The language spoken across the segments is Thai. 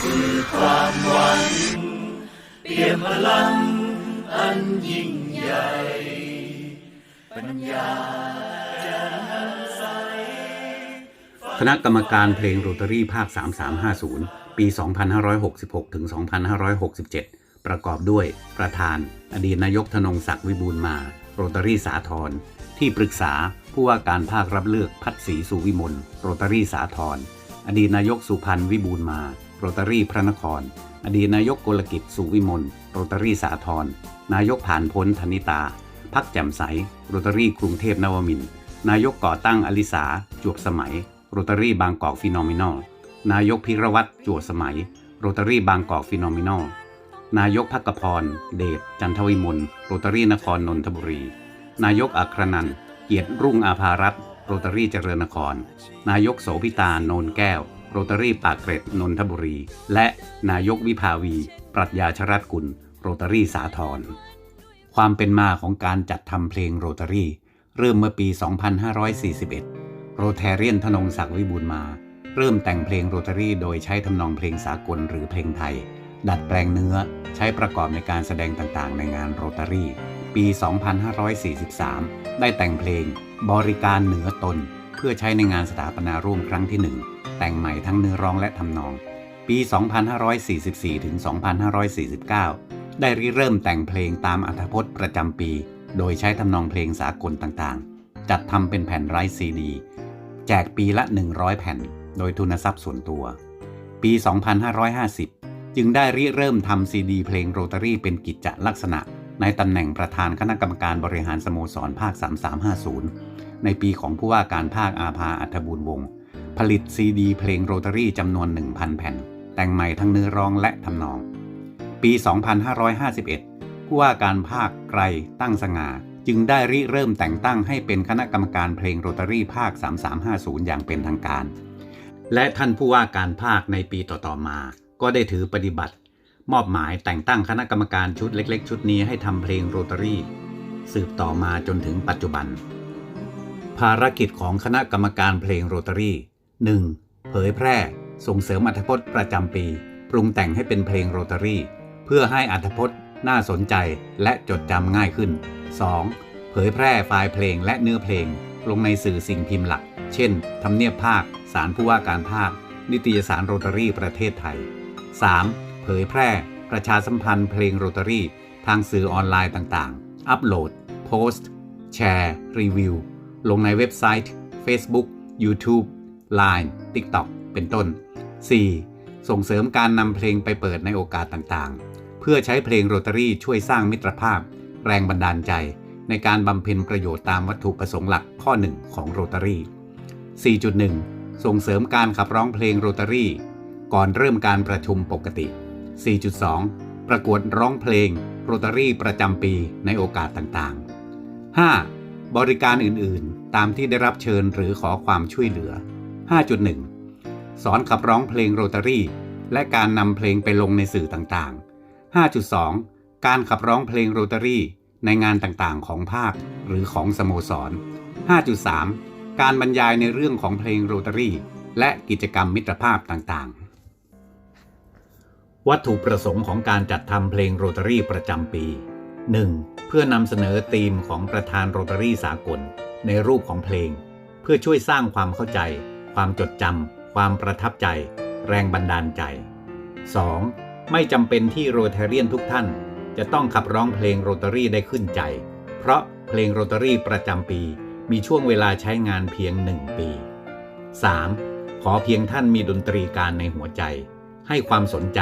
คือความหวังเปี่ยมพลังอันยิ่งใหญ่ ปัญญาคณะกรรมการเพลงโรตารี่ภาค 3350 ปี 2566 ถึง 2567 ประกอบด้วยประธาน อดีตนายกธนงศักดิ์วิบูลมา โรตารี่สาทรที่ปรึกษาผู้ว่าการภาครับเลือกพัฒศรีสุวิมลโรตารี่สาทร อดีตนายกสุพันธ์วิบูลย์มาโรตารี่พระนคร อดีตนายกกลกิจสุวิมลโรตารี่สาทรนายกผ่านพ้นธนิตา พักแจ่มใสโรตารี่กรุงเทพนวมิน นายกก่อตั้งอลิสาจวบสมัยโรตารี่บางกอกฟิโนมินอลนายกพิรวัตรจวบสมัยโรตารี่บางกอกฟิโนมินอลนายกพักกพร เดชจันทวิมลโรตารี่นครนนทบุรี นายกอัครนันเกียรติรุ่งอาภารัต โรตารี่เจริญนคร นายกโสพิตาโนนแก้ว โรตารี่ปากเกร็ดนนทบุรี และนายกวิภาวี ปรัชญาชรัตกุล โรตารี่สาทรความเป็นมาของการจัดทำเพลงโรตารี่ เริ่มเมื่อปี 2541 โรแทเรียนธนงศักดิ์วิบูลมา เริ่มแต่งเพลงโรตารี่โดยใช้ทำนองเพลงสากลหรือเพลงไทย ดัดแปลงเนื้อใช้ประกอบในการแสดงต่างๆ ในงานโรตารี่ ปี 2543 ได้แต่งเพลง บริการเหนือตน เพื่อใช้ในงานสถาปนาร่วมครั้งที่ 1 แต่งใหม่ทั้งเนื้อร้องและทำนอง ปี 2544 ถึง 2549 ได้ริเริ่มแต่งเพลงตามอัธพจน์ประจำปี โดยใช้ทำนองเพลงสากลต่างๆ จัดทำเป็นแผ่นไร้ซีดี แจกปีละ 100 แผ่น โดยทุนทรัพย์ส่วนตัว ปี 2550 จึงได้ริเริ่มทำซีดีเพลงโรตารี่เป็นกิจจลักษณะ ในตำแหน่งประธานคณะกรรมการบริหารสโมสรภาค 3350 ในปีของผู้ว่าการภาคอาภาอัธบูรณ์วงศ์ผลิตซีดีเพลงโรตารี่จำนวน 1,000 แผ่น แต่งใหม่ทั้งเนื้อร้องและทำนอง ปี 2551 ผู้ว่าการภาคไกรตั้งสง่าจึงได้ริเริ่มแต่งตั้งให้เป็นคณะกรรมการเพลงโรตารี่ภาค 3350 อย่างเป็นทางการ และท่านผู้ว่าการภาคในปีต่อๆมา ก็ได้ถือปฏิบัติ มอบหมายแต่งตั้งคณะกรรมการชุดเล็ก ๆ ชุดนี้ให้ทำเพลงโรตารี่ สืบต่อมาจนถึงปัจจุบัน ภารกิจของคณะกรรมการเพลงโรตารี่ 1. เผยแพร่ ส่งเสริมอัธพจน์ประจำปี ปรุงแต่งให้เป็นเพลงโรตารี่ เพื่อให้อัธพจน์น่าสนใจและจดจำง่ายขึ้น 2. เผยแพร่ไฟล์เพลงและเนื้อเพลง ลงในสื่อสิ่งพิมพ์หลัก เช่น ทำเนียบภาค สารผู้ว่าการภาค นิตยสารโรตารี่ประเทศไทย 3. เผยแพร่ ประชาสัมพันธ์เพลงโรตารี่ ทางสื่อออนไลน์ต่างๆ อัปโหลด โพสต์ แชร์ รีวิว ลงในเว็บไซต์ Facebook YouTube Line TikTok เป็นต้น 4. ส่งเสริมการนำเพลงไปเปิดในโอกาสต่างๆ เพื่อใช้เพลงโรตารี่ช่วยสร้างมิตรภาพ แรงบันดาลใจ ในการบำเพ็ญประโยชน์ตามวัตถุประสงค์หลักข้อ 1 ของโรตารี่ 4.1 ส่งเสริมการขับร้องเพลงโรตารี่ ก่อนเริ่มการประชุมปกติ 4.2 ประกวดร้องเพลงโรตารี่ประจำปีในโอกาสต่างๆ 5. บริการอื่นๆ ตามที่ได้รับเชิญหรือขอความช่วยเหลือ 5.1 สอนขับร้องเพลงโรตารี่ และการนำเพลงไปลงในสื่อต่างๆ 5.2 การขับร้องเพลงโรตารี่ในงานต่างๆ ของภาคหรือของสโมสร 5.3 การบรรยายในเรื่องของเพลงโรตารี่ และกิจกรรมมิตรภาพต่างๆ วัตถุประสงค์ของการจัดทำเพลงโรตารี่ประจำปี 1. เพื่อนำเสนอธีมของประธานโรตารี่สากล ในรูปของเพลง เพื่อช่วยสร้างความเข้าใจ ความจดจำความประทับใจ แรงบันดาลใจ 2. ไม่จำเป็นที่โรตาเรียนทุกท่าน จะต้องขับร้องเพลงโรตารี่ได้ขึ้นใจ เพราะเพลงโรตารี่ประจำปี มีช่วงเวลาใช้งานเพียง 1 ปี 3. ขอเพียงท่านมีดนตรีการในหัวใจ ให้ความสนใจ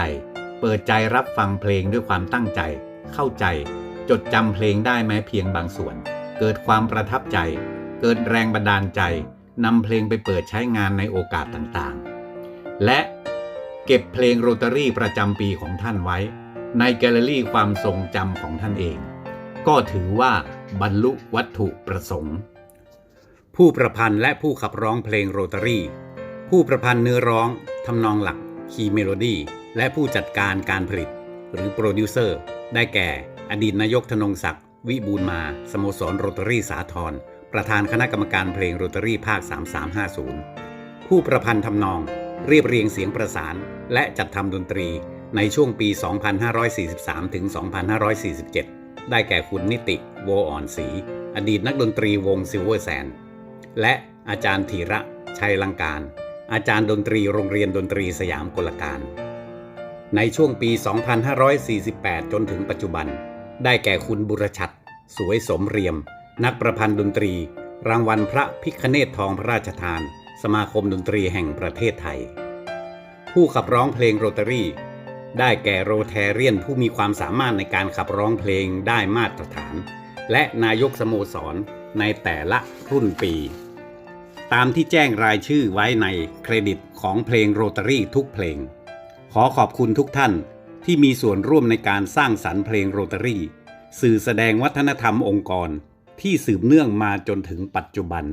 เปิดใจรับฟังเพลงด้วยความตั้งใจ เข้าใจ จดจำเพลงได้แม้เพียงบางส่วน เกิดความประทับใจ เกิดแรงบันดาลใจนำเพลงไปเปิดใช้งานในโอกาสต่างๆ และเก็บเพลงโรตารี่ประจำปีของท่านไว้ ในแกลเลอรี่ความทรงจำของท่านเอง ก็ถือว่าบรรลุวัตถุประสงค์ ผู้ประพันธ์และผู้ขับร้องเพลงโรตารี่ ผู้ประพันธ์เนื้อร้องทำนองหลัก คีย์เมโลดี้และผู้จัดการการผลิต หรือโปรดิวเซอร์ ได้แก่ อดีตนายกธนงศักดิ์วิบูลมา สโมสรโรตารี่สาทรประธานคณะกรรมการเพลงโรตารี่ภาค 3350 ผู้ประพันธ์ทำนอง เรียบเรียงเสียงประสาน และจัดทำดนตรีในช่วงปี 2543 ถึง 2547 ได้แก่คุณนิติ โวอ่อนศรีอดีตนักดนตรีวงซิลเวอร์แซน และอาจารย์ธีระ ชัยลังการ อาจารย์ดนตรีโรงเรียนดนตรีสยามกลการ ในช่วงปี 2548 จนถึงปัจจุบัน ได้แก่คุณบุรชัด สวยสมเรียม นักประพันธ์ดนตรี รางวัลพระพิคเนตทองพระราชทาน สมาคมดนตรีแห่งประเทศไทย ผู้ขับร้องเพลงโรตารี่ ได้แก่โรแทเรียนผู้มีความสามารถในการขับร้องเพลงได้มาตรฐาน และนายกสโมสรในแต่ละรุ่นปี ตามที่แจ้งรายชื่อไว้ในเครดิตของเพลงโรตารี่ทุกเพลง ขอขอบคุณทุกท่านที่มีส่วนร่วมในการสร้างสรรค์เพลงโรตารี่ สื่อแสดงวัฒนธรรมองค์กรที่สืบเนื่องมาจนถึงปัจจุบัน